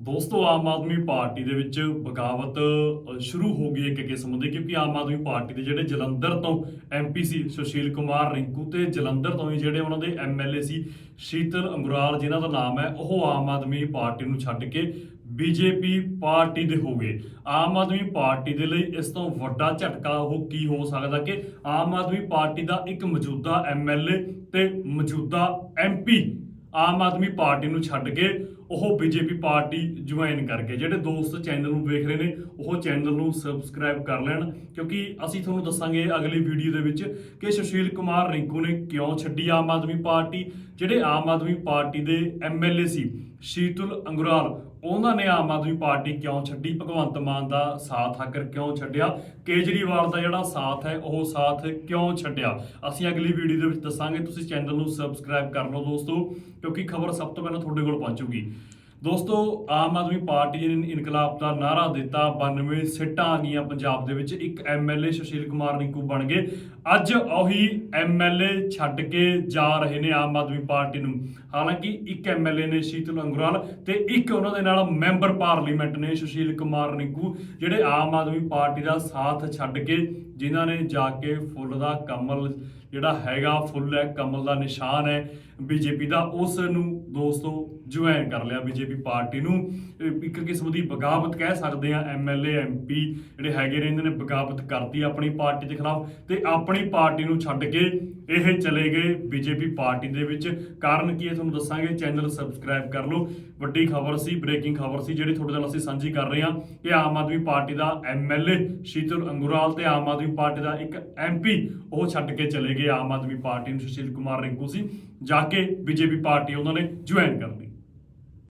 ਦੋਸਤੋ, ਆਮ ਆਦਮੀ ਪਾਰਟੀ ਦੇ ਵਿੱਚ ਬਗਾਵਤ ਸ਼ੁਰੂ ਹੋ ਗਈ ਇੱਕ ਕਿਸਮ ਦੀ, ਕਿਉਂਕਿ ਆਮ ਆਦਮੀ ਪਾਰਟੀ ਦੇ ਜਿਹੜੇ ਜਲੰਧਰ ਤੋਂ ਐਮਪੀ ਸੀ ਸੁਸ਼ੀਲ ਕੁਮਾਰ ਰਿੰਕੂ ਤੇ ਜਲੰਧਰ ਤੋਂ ਹੀ ਜਿਹੜੇ ਉਹਨਾਂ ਦੇ ਐਮਐਲਏ ਸੀ ਸ਼ੀਤਲ ਅੰਗਰਾਲ ਜਿਨ੍ਹਾਂ ਦਾ ਨਾਮ ਹੈ, ਉਹ ਆਮ ਆਦਮੀ ਪਾਰਟੀ ਨੂੰ ਛੱਡ ਕੇ ਬੀਜੇਪੀ ਪਾਰਟੀ ਦੇ ਹੋ ਗਏ। ਆਮ ਆਦਮੀ ਪਾਰਟੀ ਦੇ ਲਈ ਇਸ ਤੋਂ ਵੱਡਾ ਝਟਕਾ ਉਹ ਕੀ ਹੋ ਸਕਦਾ ਕਿ ਆਮ ਆਦਮੀ ਪਾਰਟੀ ਦਾ ਇੱਕ ਮੌਜੂਦਾ ਐਮਐਲਏ ਤੇ ਮੌਜੂਦਾ ਐਮਪੀ ਆਮ ਆਦਮੀ ਪਾਰਟੀ ਨੂੰ ਛੱਡ ਕੇ ਉਹ ਬੀਜੇਪੀ ਪਾਰਟੀ ਜੁਆਇਨ ਕਰਕੇ ਜਿਹੜੇ ਦੋਸਤ ਚੈਨਲ ਨੂੰ ਵੇਖ ਰਹੇ ਨੇ, ਉਹ ਚੈਨਲ ਨੂੰ ਸਬਸਕ੍ਰਾਈਬ ਕਰ ਲੈਣ, ਕਿਉਂਕਿ ਅਸੀਂ ਤੁਹਾਨੂੰ ਦੱਸਾਂਗੇ ਅਗਲੀ ਵੀਡੀਓ ਦੇ ਵਿੱਚ ਕਿ ਸੁਸ਼ੀਲ ਕੁਮਾਰ ਰਿੰਕੂ ਨੇ ਕਿਉਂ ਛੱਡੀ ਆਮ ਆਦਮੀ ਪਾਰਟੀ। ਜਿਹੜੇ ਆਮ ਆਦਮੀ ਪਾਰਟੀ ਦੇ ਐਮਐਲਏ ਸੀ, ਸ਼ੀਤਲ ਅੰਗਰਾਲ, ਉਹਨਾਂ ਨੇ ਆਮ ਆਦਮੀ ਪਾਰਟੀ ਕਿਉਂ ਛੱਡੀ? ਭਗਵੰਤ ਮਾਨ ਦਾ ਸਾਥ ਆਖਰ ਕਿਉਂ ਛੱਡਿਆ? ਕੇਜਰੀਵਾਲ ਦਾ ਜਿਹੜਾ ਸਾਥ ਹੈ, ਉਹ ਸਾਥ ਕਿਉਂ ਛੱਡਿਆ? ਅਸੀਂ ਅਗਲੀ ਵੀਡੀਓ ਦੇ ਵਿੱਚ ਦੱਸਾਂਗੇ। ਤੁਸੀਂ ਚੈਨਲ ਨੂੰ ਸਬਸਕ੍ਰਾਈਬ ਕਰ ਲਓ ਦੋਸਤੋ, ਕਿਉਂਕਿ ਖਬਰ ਸਭ ਤੋਂ ਪਹਿਲਾਂ ਤੁਹਾਡੇ ਕੋਲ ਪਹੁੰਚੂਗੀ। ਦੋਸਤੋ, ਆਮ ਆਦਮੀ ਪਾਰਟੀ ਨੇ ਇਨਕਲਾਬ ਦਾ ਨਾਰਾ ਦਿੱਤਾ। 92 ਸਿੱਟਾਂ ਆ ਗਈਆਂ ਪੰਜਾਬ ਦੇ ਵਿੱਚ। ਇੱਕ ਐਮਐਲਏ ਸੁਸ਼ੀਲ ਕੁਮਾਰ ਰਿੰਕੂ ਬਣ ਗਏ। ਅੱਜ ਉਹੀ ਐਮਐਲਏ ਛੱਡ ਕੇ ਜਾ ਰਹੇ ਨੇ ਆਮ ਆਦਮੀ ਪਾਰਟੀ ਨੂੰ। ਹਾਲਾਂਕਿ ਇੱਕ ਐਮਐਲਏ ਨੇ ਸ਼ੀਤਲ ਅੰਗਰਾਲ ਤੇ ਇੱਕ ਉਹਨਾਂ ਦੇ ਨਾਲ ਮੈਂਬਰ ਪਾਰਲੀਮੈਂਟ ਨੇ ਸੁਸ਼ੀਲ ਕੁਮਾਰ ਰਿੰਕੂ ਜਿਹੜੇ ਆਮ ਆਦਮੀ ਪਾਰਟੀ ਦਾ ਸਾਥ ਛੱਡ ਕੇ, ਜਿਨ੍ਹਾਂ ਨੇ ਜਾ ਕੇ ਫੁੱਲ ਦਾ ਕਮਲ ਜਿਹੜਾ ਹੈਗਾ, ਫੁੱਲ ਹੈ, ਕਮਲ ਦਾ ਨਿਸ਼ਾਨ ਹੈ, ਬੀਜੇਪੀ ਦਾ, ਉਸ ਨੂੰ ਦੋਸਤੋ, ਜੁਆਇਨ ਕਰ ਲਿਆ ਬੀਜੇਪੀ ਪਾਰਟੀ ਨੂੰ ਇੱਕ ਕਿਸਮ ਦੀ ਬਗਾਵਤ ਕਹਿ ਸਕਦੇ ਆ ਐਮਐਲਏ ਐਮਪੀ ਜਿਹੜੇ ਹੈਗੇ ਨੇ, ਇਹਨਾਂ ਨੇ ਬਗਾਵਤ ਕਰਤੀ ਆਪਣੀ ਪਾਰਟੀ ਦੇ ਖਿਲਾਫ ਤੇ ਆਪਣੀ ਪਾਰਟੀ ਨੂੰ ਛੱਡ ਕੇ ਇਹ ਚਲੇ ਗਏ ਬੀਜੇਪੀ ਪਾਰਟੀ ਦੇ ਵਿੱਚ। ਕਾਰਨ ਕੀ ਹੈ ਤੁਹਾਨੂੰ ਦੱਸਾਂਗੇ, ਚੈਨਲ ਸਬਸਕ੍ਰਾਈਬ ਕਰ ਲਓ। ਵੱਡੀ ਖਬਰ ਸੀ, ਬ੍ਰੇਕਿੰਗ ਖਬਰ ਸੀ ਜਿਹੜੀ ਤੁਹਾਡੇ ਨਾਲ ਅਸੀਂ ਸਾਂਝੀ ਕਰ ਰਹੇ ਹਾਂ। ਕਿ ਆਮ ਆਦਮੀ ਪਾਰਟੀ ਦਾ ਐਮਐਲਏ ਸ਼ੀਤਲ ਅੰਗੁਰਾਲ ਤੇ ਆਮ ਆਦਮੀ ਪਾਰਟੀ ਦਾ ਇੱਕ ਐਮਪੀ ਉਹ ਛੱਡ ਕੇ ਚਲੇ ਗਏ ਆਮ ਆਦਮੀ ਪਾਰਟੀ ਨੂੰ, ਸੁਸ਼ੀਲ ਕੁਮਾਰ ਰਿੰਕੂ ਸੀ। ਜਾ ਕੇ ਬੀਜੇਪੀ ਪਾਰਟੀ ਉਹਨਾਂ ਨੇ ਜੁਆਇਨ ਕਰ ਲਈ।